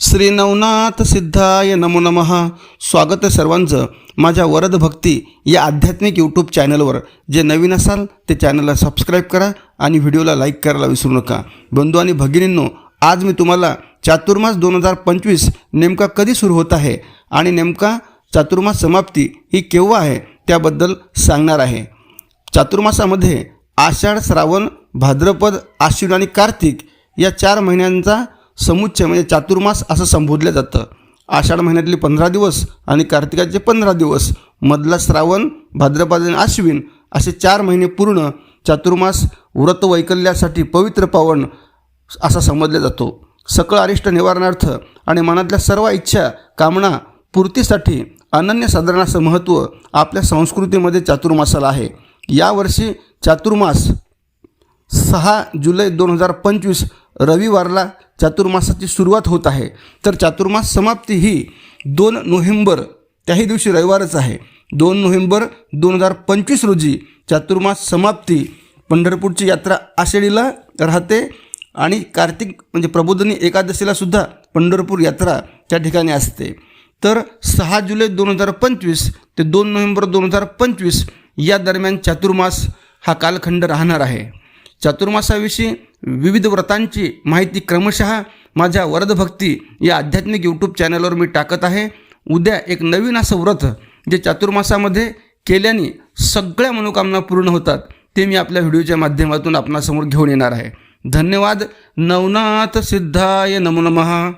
श्री नवनाथ सिद्धाय नमो नमः. स्वागत आहे सर्वांचं माझ्या वरद भक्ती या आध्यात्मिक यूट्यूब चॅनलवर जे नवीन असाल ते चॅनलला सबस्क्राईब करा आणि व्हिडिओला लाईक करायला विसरू नका. बंधू आणि भगिनींनो आज मी तुम्हाला चातुर्मास दोन हजार पंचवीस नेमका कधी सुरू होत आहे आणि नेमका चातुर्मास समाप्ती ही केव्हा आहे त्याबद्दल सांगणार आहे. चातुर्मासामध्ये आषाढ श्रावण भाद्रपद आश्विन आणि कार्तिक या चार महिन्यांचा समुच्चय म्हणजे चातुर्मास असं संबोधलं जातं. आषाढ महिन्यातले पंधरा दिवस आणि कार्तिकाचे पंधरा दिवस. मधला श्रावण भाद्रपद आणि आश्विन असे चार महिने पूर्ण चातुर्मास व्रत वैकल्यासाठी पवित्र पावन असा समजला जातो. सकळ अरिष्ट निवारणार्थ आणि मनातल्या सर्व इच्छा कामना पूर्तीसाठी अनन्यसाधारणाचं महत्त्व आपल्या संस्कृतीमध्ये चातुर्मासाला आहे. यावर्षी चातुर्मास सहा जुलै दोन हजार पंचवीस रविवारला चातुर्मासाची सुरुवात होत आहे. तर चातुर्मास समाप्ती ही दोन नोव्हेंबर त्याही दिवशी रविवारच आहे. दोन नोव्हेंबर दोन हजार पंचवीस रोजी चातुर्मास समाप्ती पंढरपूरची यात्रा आषाढीला राहते आणि कार्तिक म्हणजे प्रबोधनी एकादशीला सुद्धा पंढरपूर यात्रा त्या ठिकाणी असते. तर सहा जुलै दोन हजार पंचवीस ते दोन नोव्हेंबर दोन हजार पंचवीस या दरम्यान चातुर्मास हा कालखंड राहणार आहे. चातुर्मासाविषयी विविध व्रतांची माहिती क्रमशः माझ्या वरदभक्ती या आध्यात्मिक यूट्यूब चॅनलवर मी टाकत आहे. उद्या एक नवीन असं व्रत जे चातुर्मासामध्ये केल्याने सगळ्या मनोकामना पूर्ण होतात ते मी आपल्या व्हिडिओच्या माध्यमातून आपणासमोर घेऊन येणार आहे. धन्यवाद. नवनाथ सिद्धाय नमो नमः.